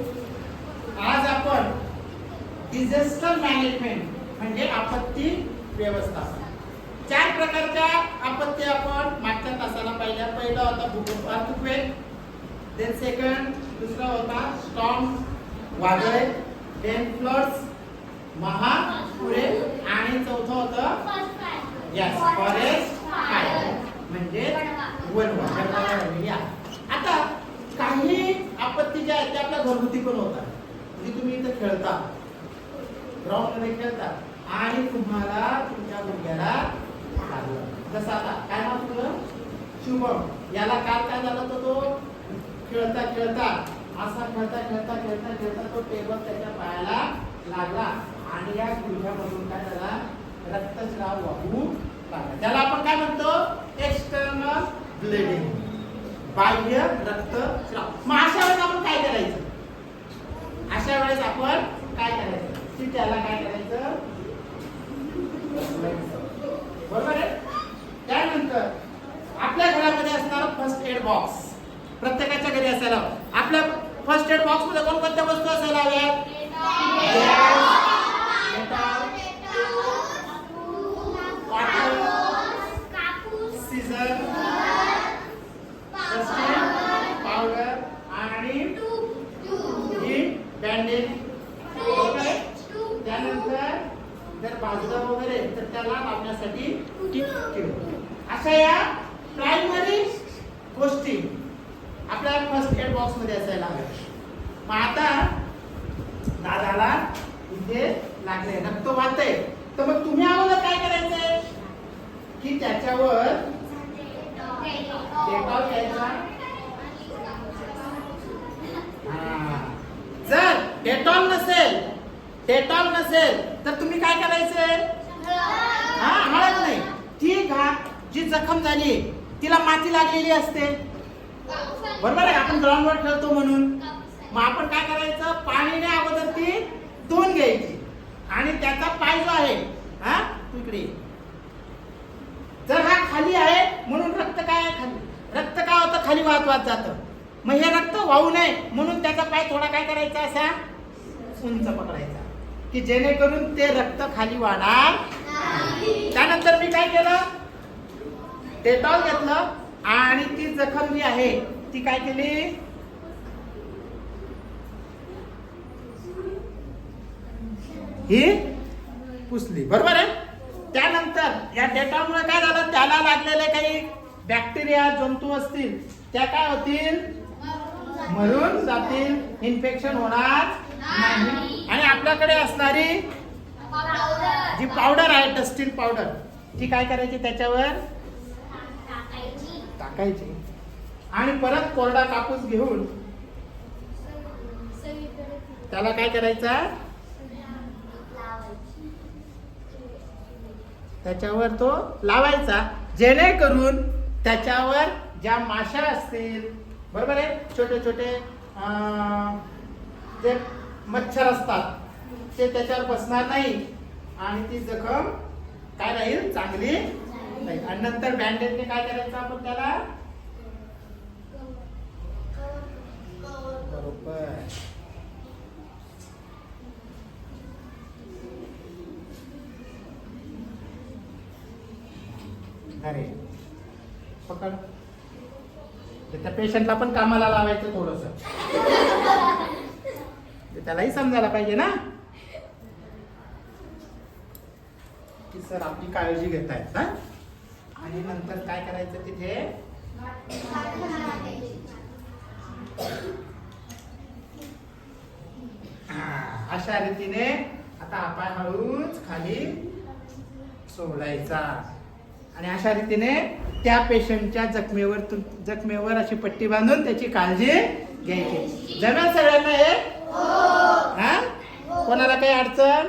आज आपण disaster management म्हणजे आपत्ती व्यवस्थापन चार प्रकारच्या आपत्ती आपण मागच्या तासाला पाहिल्या. पहिला होता भूकंप अर्थक्वेक. देन सेकंड दुसरा होता स्टॉम वादळे. देन फ्लड्स महापुरे. आणि चौथं होतं यस फॉरेस्ट फायर म्हणजे वनवा या आता काही आपत्ती ज्या आहेत त्या आपल्या घरगुती पण होतात. म्हणजे तुम्ही इथं खेळता. ग्राउंड खेळता. आणि तुम्हाला तुमच्या मुलग्याला लागलं जसं आता काय नाव तुझं शुभम. याला काल काय झालं तर तो? खेळता खेळता असा खेळता खेळता खेळता खेळता तो टेबल त्याच्या पायाला लागला. आणि या गुडघ्यामधून काय झाला? रक्तस्राव वाहू लागला. त्याला आपण काय म्हणतो? एक्सटर्नल ब्लिडिंग बाह्य रक्तस्राव मग अशा वेळेस आपण काय करायचं? अशा वेळेस आपण काय करायचं? की त्याला काय करायचं? बरोबर आहे? त्यानंतर आपल्या घरामध्ये असणार फर्स्ट एड बॉक्स प्रत्येकाच्या घरी असायला आपल्या फर्स्ट एड बॉक्समध्ये कोणकोणत्या वस्तू असायला हव्यात सीझर पावडर आणि ही बँडेज त्यानंतर जर बाजूला वगैरे तर त्याला लावण्यासाठी टिप अशा या प्रायमरी गोष्टी आपल्या फर्स्ट एड बॉक्समध्ये असायला हव्या. मग आता दादाला इथे लागले. रक्त वाहतंय. तर मग तुम्ही अगोदर काय करायचंय? की त्याच्यावर घ्यायचा. जर डेटॉल नसेल डेटॉल नसेल तर तुम्ही काय करायचंय हा. हळद नाही. ती घा जी जखम झाली तिला माती लागलेली असते. बरोबर आहे आपण ग्राउंडवर खेळतो म्हणून. मग आपण काय करायचं? पाणीने अगोदर ती धुवून घ्यायची. आणि त्याचा पाय जो आहे हा तू इकडे. ये. जर हा खाली आहे म्हणून रक्त काय आहे खाली? रक्त काय होतं? खाली वाहत वाहत जातं. मग हे रक्त वाहू नये म्हणून त्याचा पाय थोडा काय करायचा? असा उंच पकडायचा. की जेणेकरून ते रक्त खाली वाहणार त्यानंतर मी काय केलं? डेटॉल घेतलं आणि ती जखम जी आहे ती काय केली? ही पुसली. बरोबर आहे? त्यानंतर या डेटॉलमुळे काय झालं? त्याला लागलेले काही बॅक्टेरिया जंतू असतील त्या काय होतील? मरून जातील. इन्फेक्शन होणार. आपल्याकडे असणारी जी पावडर आहे डस्टिन पावडर ती काय करायची त्याच्यावर? टाकायची. आणि परत कोरडा कापूस घेऊन त्याला काय करायचा? त्याच्यावर तो लावायचा. जेणेकरून त्याच्यावर ज्या माशा असतील बरोबर आहे? छोटे छोटे अं, जे मच्छर असतात ते त्याच्यावर बसणार नाही. आणि ती जखम काय राहील? चांगली नाही. आणि नंतर बँडेजने काय करायचं आपण त्याला? बरोबर अरे पकड. त्या पेशंटला पण कामाला लावायचं थोडस. त्यालाही समजायला पाहिजे ना? की सर आपली काळजी घेत आहेत ना आणि नंतर काय करायचं तिथे? अशा रीतीने आता आपण हळूच खाली सोडायचा. आणि अशा रीतीने त्या पेशंटच्या जखमेवर जखमेवर अशी पट्टी बांधून त्याची काळजी घ्यायची. जमेल सगळ्यांना हे? हा? कोणाला काही अडचण?